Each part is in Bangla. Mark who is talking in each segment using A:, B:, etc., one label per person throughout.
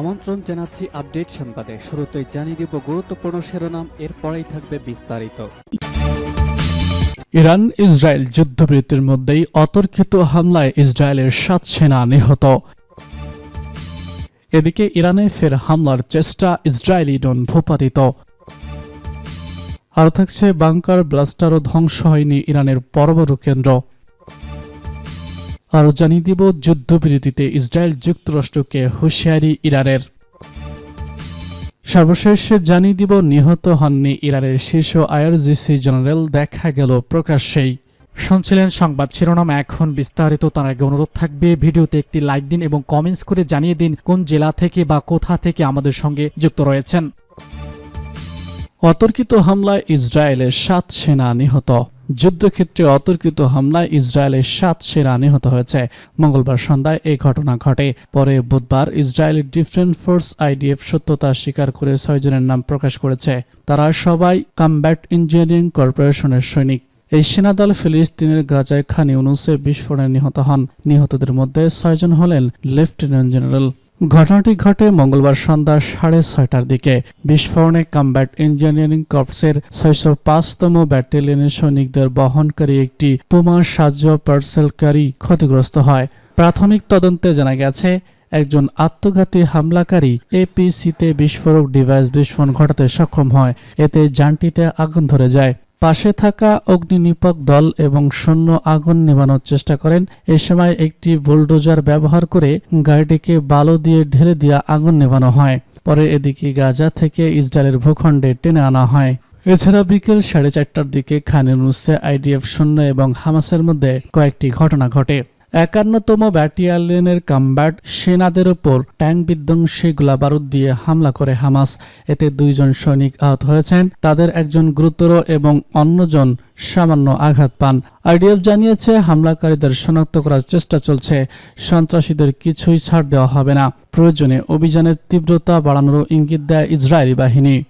A: আমন্ত্রণ জানাচ্ছি আপডেট সংবাদে। শুরুতেই জানিয়ে দিব গুরুত্বপূর্ণ শিরোনাম, এরপরেই থাকবে বিস্তারিত।
B: ইরান, ইসরায়েল যুদ্ধবৃত্তির মধ্যেই অতর্কিত হামলায় ইসরায়েলের সাত সেনা নিহত। এদিকে ইরানে ফের হামলার চেষ্টা ইসরায়েলি ডন ভূপাতিত। আর থাকছে বাংকার ব্লাস্টারও ধ্বংস হয়নি ইরানের পরমাণু কেন্দ্র। আরও জানিয়ে দিব যুদ্ধবিরতিতে ইসরায়েল যুক্তরাষ্ট্রকে হুঁশিয়ারি ইরানের। সর্বশেষ জানিয়ে দিব, নিহত হননি ইরানের শীর্ষ আইআরজিসি জেনারেল, দেখা গেল প্রকাশ্যেই। শুনছিলেন সংবাদ শিরোনাম, এখন বিস্তারিত, তার আগে অনুরোধ থাকবে, ভিডিওতে একটি লাইক দিন এবং কমেন্টস করে জানিয়ে দিন কোন জেলা থেকে বা কোথা থেকে আমাদের সঙ্গে যুক্ত রয়েছেন। অতর্কিত হামলায় ইসরায়েলের সাত সেনা নিহত। যুদ্ধক্ষেত্রে অতর্কিত হামলায় ইসরায়েলের সাত সেনা নিহত হয়েছে। মঙ্গলবার সন্ধ্যায় এই ঘটনা ঘটে। পরে বুধবার ইসরায়েলের ডিফেন্স ফোর্স আইডিএফ সত্যতা স্বীকার করে ছয়জনের নাম প্রকাশ করেছে। তারা সবাই কমব্যাট ইঞ্জিনিয়ারিং কর্পোরেশনের সৈনিক। এই সেনাদল ফিলিস্তিনের গাজায় খান ইউনুসে বিস্ফোরণে নিহত হন। নিহতদের মধ্যে ছয়জন হলেন লেফটেন্যান্ট জেনারেল। ঘটনাটি ঘটে মঙ্গলবার সন্ধ্যা সাড়ে ছয়টার দিকে। বিস্ফোরণে কমব্যাট ইঞ্জিনিয়ারিং কর্পসের ছয়শো পাঁচতম ব্যাটালিয়নের সৈনিকদের বহনকারী একটি পুমা সাহায্য পার্সেলকারী ক্ষতিগ্রস্ত হয়। প্রাথমিক তদন্তে জানা গেছে, একজন আত্মঘাতী হামলাকারী এপিসিতে বিস্ফোরক ডিভাইস বিস্ফোরণ ঘটাতে সক্ষম হয়। এতে যানটিতে আগুন ধরে যায়। পাশে থাকা অগ্নিনিপক দল এবং সৈন্য আগুন নেভানোর চেষ্টা করেন। এ সময় একটি বুলডোজার ব্যবহার করে গাড়িটিকে বালো দিয়ে ঢেলে দিয়ে আগুন নেভানো হয়। পরে এদিকে গাজা থেকে ইসরায়েলের ভূখণ্ডে টেনে আনা হয়। এছাড়া বিকেল সাড়ে চারটার দিকে খানের ইউনুসে আইডিএফ শূন্য এবং হামাসের মধ্যে কয়েকটি ঘটনা ঘটে। একান্নতম ব্যাটালিয়নের কামব্যাট সেনাদের ওপর ট্যাঙ্ক বিধ্বংসী গোলাবারুদ দিয়ে হামলা করে হামাস। এতে দুইজন সৈনিক আহত হয়েছেন, তাদের একজন গুরুতর এবং অন্যজন সামান্য আঘাত পান। আইডিএফ জানিয়েছে, হামলাকারীদের শনাক্ত করার চেষ্টা চলছে। সন্ত্রাসীদের কিছুই ছাড় দেওয়া হবে না। প্রয়োজনে অভিযানের তীব্রতা বাড়ানোরও ইঙ্গিত দেয় ইসরায়েলি বাহিনী।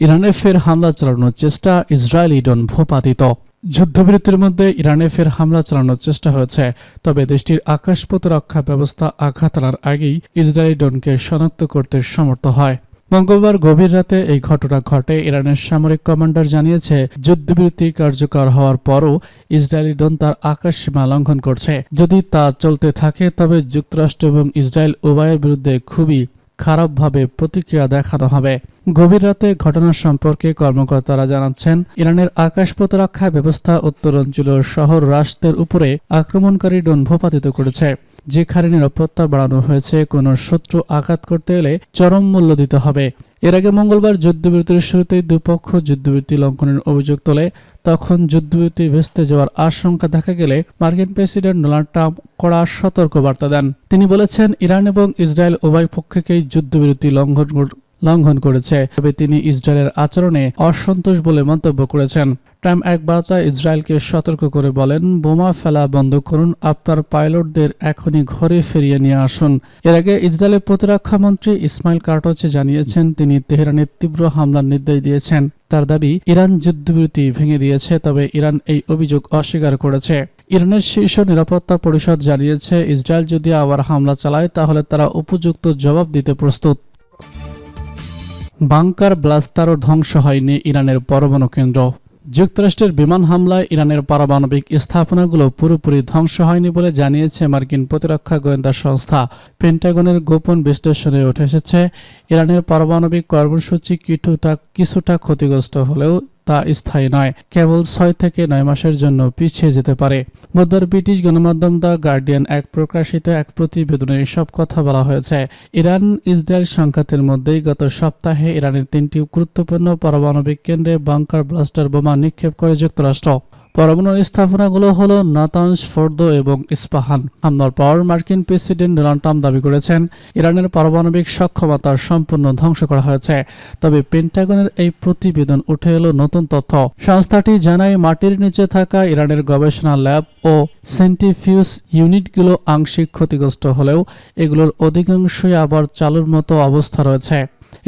B: ইরানে ফের হামলা চালানোর চেষ্টা ইসরায়েলি ডন ভূপাতিত। যুদ্ধবিরতির মধ্যে ইরানে ফের হামলা চালানোর চেষ্টা হয়েছে, তবে দেশটির আকাশ প্রতিরক্ষা ব্যবস্থা আঘাত আনার আগেই ইসরায়েলি ডনকে শনাক্ত করতে সমর্থ হয়। মঙ্গলবার গভীর রাতে এই ঘটনা ঘটে। ইরানের সামরিক কমান্ডার জানিয়েছে, যুদ্ধবিরতি কার্যকর হওয়ার পরও ইসরায়েলি ড্রোন তার আকাশ সীমা লঙ্ঘন করছে। যদি তা চলতে থাকে, তবে যুক্তরাষ্ট্র এবং ইসরায়েল উভয়ের বিরুদ্ধে খুবই খারাপভাবে প্রতিক্রিয়া দেখানো হবে। গভীর রাতে ঘটনা সম্পর্কে কর্মকর্তারা জানাচ্ছেন, ইরানের আকাশ প্রতিরক্ষা ব্যবস্থা উত্তরাঞ্চলীয় শহর রাষ্ট্রের উপরে আক্রমণকারী ডোন ভূপাতিত করেছে। যেখানে নিরাপত্তা বাড়ানো হয়েছে, কোনো শত্রু আঘাত করতে এলে চরম মূল্য দিতে হবে। এর আগে মঙ্গলবার যুদ্ধবিরতির শুরুতেই দুপক্ষ যুদ্ধবিরতি লঙ্ঘনের অভিযোগ তোলে। তখন যুদ্ধবিরতি ভেস্তে যাওয়ার আশঙ্কা দেখা গেলে মার্কিন প্রেসিডেন্ট ডোনাল্ড ট্রাম্প কড়া সতর্কবার্তা দেন। তিনি বলেছেন, ইরান এবং ইসরায়েল উভয় পক্ষকেই যুদ্ধবিরতি লঙ্ঘন লঙ্ঘন করেছে। তবে তিনি ইসরায়েলের আচরণে অসন্তোষ বলে মন্তব্য করেছেন। ট্রাম্প এক বার্তায় ইসরায়েলকে সতর্ক করে বলেন, বোমা ফেলা বন্ধ করুন, আপনার পাইলটদের এখনই ঘরে ফিরিয়ে নিয়ে আসুন। এর আগে ইসরায়েলের প্রতিরক্ষা মন্ত্রী ইসমাইল কার্টোচে জানিয়েছেন, তিনি তেহরানের তীব্র হামলার নির্দেশ দিয়েছেন। তার দাবি, ইরান যুদ্ধবিরতি ভেঙে দিয়েছে, তবে ইরান এই অভিযোগ অস্বীকার করেছে। ইরানের শীর্ষ নিরাপত্তা পরিষদ জানিয়েছে, ইসরায়েল যদি আবার হামলা চালায়, তাহলে তারা উপযুক্ত জবাব দিতে প্রস্তুত। বাংকার ব্লাস্টারও ধ্বংস হয়নি ইরানের পরমাণু কেন্দ্র। যুক্তরাষ্ট্রের বিমান হামলায় ইরানের পারমাণবিক স্থাপনাগুলো পুরোপুরি ধ্বংস হয়নি বলে জানিয়েছে মার্কিন প্রতিরক্ষা গোয়েন্দা সংস্থা। পেন্টাগনের গোপন বিশ্লেষণে উঠে এসেছে, ইরানের পারমাণবিক কর্মসূচি কিছুটা কিছুটা ক্ষতিগ্রস্ত হলেও তা স্থায়ী নয়। কেবল ছয় থেকে নয় মাসের জন্য পিছিয়ে যেতে পারে। বুধবার ব্রিটিশ গণমাধ্যম দ্য গার্ডিয়ান এক প্রকাশিত এক প্রতিবেদনে এসব কথা বলা হয়েছে। ইরান, ইসরায়েল সংঘাতের মধ্যেই গত সপ্তাহে ইরানের তিনটি গুরুত্বপূর্ণ পারমাণবিক কেন্দ্রে বাংকার ব্লাস্টার বোমা নিক্ষেপ করে যুক্তরাষ্ট্র। পরমাণু স্থাপনাগুলো হলো নাতানস ফোর্দো এবং ইস্পাহান। হামলার পর মার্কিন প্রেসিডেন্ট ডোনাল্ড ট্রাম্প দাবি করেছেন, ইরানের পারমাণবিক সক্ষমতা সম্পূর্ণ ধ্বংস করা হয়েছে। তবে পেন্টাগনের এই প্রতিবেদন উঠে এলো নতুন তথ্য। সংস্থাটি জানায়, মাটির নিচে থাকা ইরানের গবেষণা ল্যাব ও সেন্টিফিউজ ইউনিটগুলো আংশিক ক্ষতিগ্রস্ত হলেও এগুলোর অধিকাংশই আবার চালুর মতো অবস্থা রয়েছে।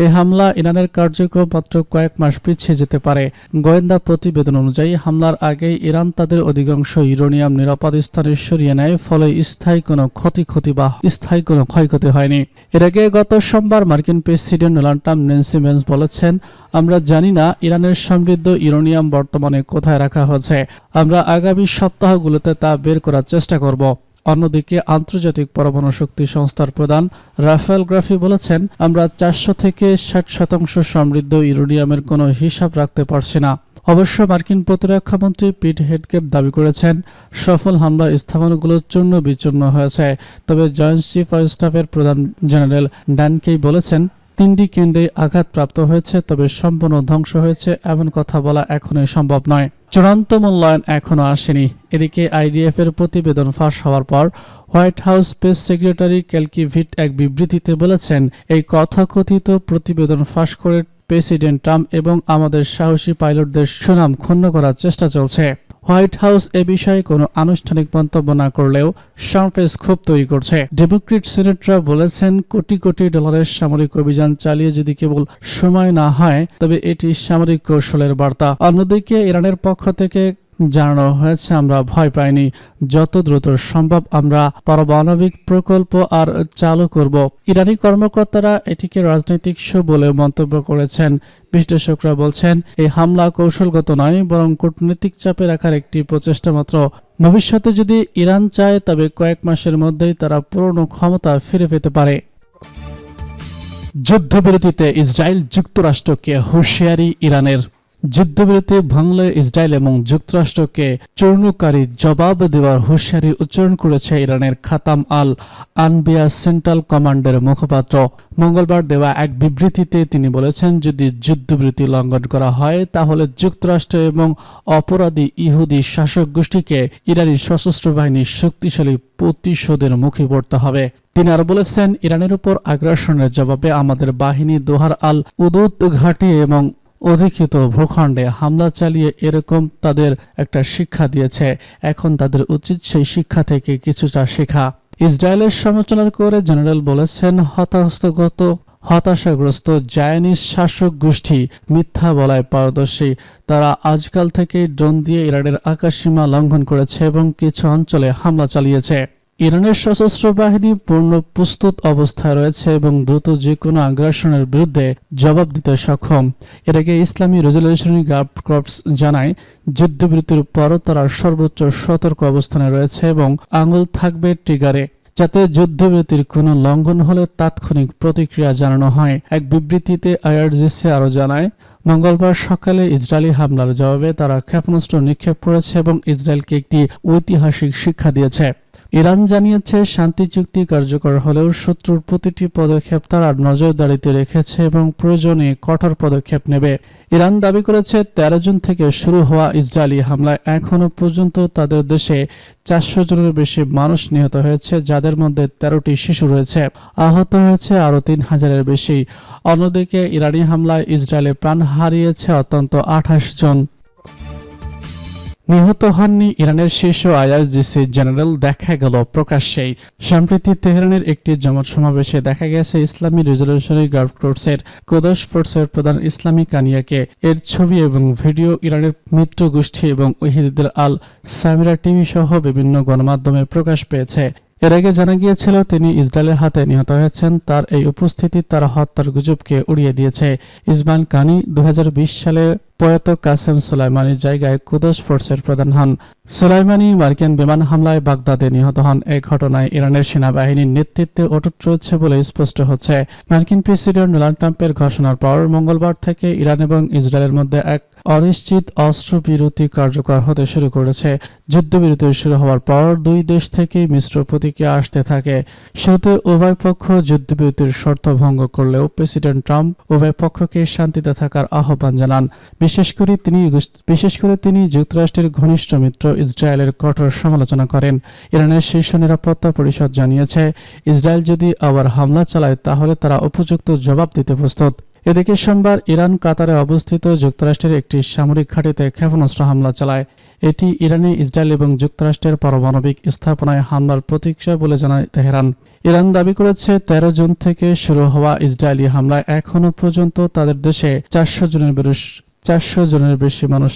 B: এই হামলা ইরানের কার্যক্রম মাত্র কয়েক মাস পিছিয়ে যেতে পারে। গোয়েন্দা প্রতিবেদন অনুযায়ী, হামলার আগেই ইরান তাদের অধিকাংশ ইউরোনিয়াম নিরাপদ স্থানে সরিয়ে নেয়, ফলে স্থায়ী কোনো ক্ষতি ক্ষতি বা স্থায়ী কোনো ক্ষয়ক্ষতি হয়নি। এর আগে গত সোমবার মার্কিন president Donald Trump Nancy Mace বলেছেন, আমরা জানি না ইরানের সমৃদ্ধ ইউরোনিয়াম বর্তমানে কোথায় রাখা হচ্ছে আমরা আগামী সপ্তাহগুলোতে তা বের করার চেষ্টা করব। অন্যদিকে আন্তর্জাতিক পরমাণু শক্তি সংস্থার প্রধান রাফেল গ্রাফি বলেছেন, আমরা চারশো থেকে ষাট শতাংশ সমৃদ্ধ ইউরেনিয়ামের কোনো হিসাব রাখতে পারছি না। অবশ্য মার্কিন প্রতিরক্ষা মন্ত্রী পিট হেডকেপ দাবি করেছেন, সফল হামলা স্থাপনগুলো চূর্ণ বিচূর্ণ হয়েছে। তবে জয়েন্ট চিফ অফ স্টাফের প্রধান জেনারেল ড্যানকেই বলেছেন, তিনটি কেন্দ্রে আঘাতপ্রাপ্ত হয়েছে, তবে সম্পূর্ণ ধ্বংস হয়েছে এমন কথা বলা এখনই সম্ভব নয়। চূড়ান্ত মূল্যায়ন এখনও আসেনি। এদিকে আইডিএফ এর প্রতিবেদন ফাঁস হওয়ার পর হোয়াইট হাউস প্রেস সেক্রেটারি ক্যালকিভিট এক বিবৃতিতে বলেছেন, এই কথাকথিত প্রতিবেদন ফাঁস করে প্রেসিডেন্ট ট্রাম্প এবং আমাদের সাহসী পাইলটদের সুনাম ক্ষুণ্ণ করার চেষ্টা চলছে। হোয়াইট হাউস এ বিষয়ে কোনো আনুষ্ঠানিক মন্তব্য না করলেও সারফেস ক্ষোভ তৈরি করছে। ডেমোক্রেট সিনেটরা বলেছেন, কোটি কোটি ডলারের সামরিক অভিযান চালিয়ে যদি কেবল সময় না হয়, তবে এটি সামরিক কৌশলের বার্তা। অন্যদিকে, ইরানের পক্ষ থেকে জানানো হয়েছে, আমরা ভয় পাইনি। যত দ্রুত সম্ভব আমরা পারমাণবিক প্রকল্প আর চালু করব। ইরানি কর্মকর্তারা এটিকে রাজনৈতিক শো বলে মন্তব্য করেছেন। বিশ্লেষকরা বলছেন, এই হামলা কৌশলগত নয়, বরং কূটনৈতিক চাপে রাখার একটি প্রচেষ্টা মাত্র। ভবিষ্যতে যদি ইরান চায়, তবে কয়েক মাসের মধ্যেই তারা পুরনো ক্ষমতা ফিরে পেতে পারে। যুদ্ধবিরতিতে ইসরায়েল যুক্তরাষ্ট্রকে হুঁশিয়ারি ইরানের। যুদ্ধবিরতি ভাঙলে ইসরায়েল এবং যুক্তরাষ্ট্রকে চূর্ণকারী জবাব দেওয়ার হুঁশিয়ারি উচ্চারণ করেছে ইরানের খাতাম আল আনবিয়া সেন্ট্রাল কমান্ডের মুখপাত্র। মঙ্গলবার দেওয়া এক বিবৃতিতে তিনি বলেছেন, যদি যুদ্ধবিরতি লঙ্ঘন করা হয়, তাহলে যুক্তরাষ্ট্র এবং অপরাধী ইহুদি শাসক গোষ্ঠীকে ইরানি সশস্ত্র বাহিনীর শক্তিশালী প্রতিশোধের মুখে পড়তে হবে। তিনি আরও বলেছেন, ইরানের উপর আগ্রাসনের জবাবে আমাদের বাহিনী দোহার আল উদুত ঘাঁটি এবং অধিকৃত ভূখণ্ডে হামলা চালিয়ে এরকম তাদের একটা শিক্ষা দিয়েছে। এখন তাদের উচিত সেই শিক্ষা থেকে কিছুটা শেখা। ইসরায়েলের সমালোচনা করে জেনারেল বলেছেন হতাহতগত হতাশাগ্রস্ত, জায়ানিস শাসক গোষ্ঠী, মিথ্যা বলায় পারদর্শী। তারা আজকাল থেকে ড্রোন দিয়ে ইরানের আকাশসীমা লঙ্ঘন করেছে এবং কিছু অঞ্চলে হামলা চালিয়েছে। ইরানের সশস্ত্র বাহিনী পূর্ণ প্রস্তুত অবস্থায় রয়েছে এবং দ্রুত যে কোনো আগ্রাসনের বিরুদ্ধে জবাব দিতে সক্ষম। এর আগে ইসলামী রেজলিউশনারি গার্ড কর্পস জানায়, যুদ্ধবিরতির পরও তারা সর্বোচ্চ সতর্ক অবস্থানে রয়েছে এবং আঙুল থাকবে ট্রিগারে। যাতে যুদ্ধবিরতির কোনো লঙ্ঘন হলে তাৎক্ষণিক প্রতিক্রিয়া জানানো হয়। এক বিবৃতিতে আইআরজিসি আরও জানায়, মঙ্গলবার সকালে ইসরায়েলি হামলার জবাবে তারা ক্ষেপণাস্ত্র নিক্ষেপ করেছে এবং ইসরায়েলকে একটি ঐতিহাসিক শিক্ষা দিয়েছে। ইরান জানিয়েছে, শান্তি চুক্তি কার্যকর হলেও শত্রুর প্রতিটি পদক্ষেপ তারা নজরদারিতে রেখেছে এবং প্রয়োজনে কঠোর পদক্ষেপ নেবে। ইরান দাবি করেছে, তেরো জুন থেকে শুরু হওয়া ইসরায়েলি হামলায় এখনও পর্যন্ত তাদের দেশে চারশো জনের বেশি মানুষ নিহত হয়েছে, যাদের মধ্যে তেরোটি শিশু রয়েছে। আহত হয়েছে আরও তিন হাজারের বেশি। অন্যদিকে ইরানি হামলায় ইসরায়েলে প্রাণ হারিয়েছে অত্যন্ত আঠাশ জন। নিহত হননি ইরানের শীর্ষ আইআরজিসি জেনারেল, দেখা গেল প্রকাশ্যেই। সম্প্রতি তেহরানের একটি জমাত সমাবেশে দেখা গেছে ইসলামী রেজলিউশনারি গার্ড কোর্সের কোদস ফোর্সের প্রধান ইসলামী কানিয়াকে। এর ছবি এবং ভিডিও ইরানের মিত্র গোষ্ঠী এবং ওহিদুদ্দিন আল সামিরা টিভি সহ বিভিন্ন গণমাধ্যমে প্রকাশ পেয়েছে। এর আগে জানা গিয়েছিল, তিনি ইসরায়েলের হাতে নিহত হয়েছেন, তার এই উপস্থিতি তার হত্যার গুজবকে উড়িয়ে দিয়েছে। ইসমাইল কানি দু হাজার বিশ সালে প্রয়াত কাসেম সোলাইমানির জায়গায় কুদস ফোর্সের প্রধান হন। সোলাইমানি মার্কিন বিমান হামলায় বাগদাদে নিহত হন। এই ঘটনায় ইরানের সেনাবাহিনীর নেতৃত্বে অটুট রয়েছে বলে স্পষ্ট হচ্ছে। মার্কিন প্রেসিডেন্ট ডোনাল্ড ট্রাম্পের ঘোষণার পর মঙ্গলবার থেকে ইরান এবং ইসরায়েলের মধ্যে এক অনিশ্চিত অস্ত্রবিরতি কার্যকর হতে শুরু করেছে। যুদ্ধবিরতি শুরু হওয়ার পর দুই দেশ থেকে মিশ্র প্রতিক্রিয়া আসতে থাকে। শুরুতে উভয় পক্ষ যুদ্ধবিরতির শর্ত ভঙ্গ করলেও প্রেসিডেন্ট ট্রাম্প উভয় পক্ষকে শান্তিতে থাকার আহ্বান জানান। বিশেষ করে তিনি বিশেষ করে তিনি যুক্তরাষ্ট্রের ঘনিষ্ঠ মিত্র ইসরায়েলের কঠোর সমালোচনা করেন। ইরানের শীর্ষ নিরাপত্তা পরিষদ জানিয়েছে, ইসরায়েল যদি আবার হামলা চালায়, তাহলে তারা উপযুক্ত জবাব দিতে প্রস্তুত। এদিকে সোমবার ইরান কাতারে অবস্থিত যুক্তরাষ্ট্রের একটি সামরিক ঘাঁটিতে ক্ষেপণাস্ত্র হামলা চালায়। এটি ইরানে ইসরায়েল এবং যুক্তরাষ্ট্রের পারমাণবিক স্থাপনায় হামলার প্রতীক্ষা বলে জানায় তেহরান। ইরান দাবি করেছে, তেরো জুন থেকে শুরু হওয়া ইসরায়েলি হামলায় এখনও পর্যন্ত তাদের দেশে চারশো জনের চারশো জনের বেশি মানুষ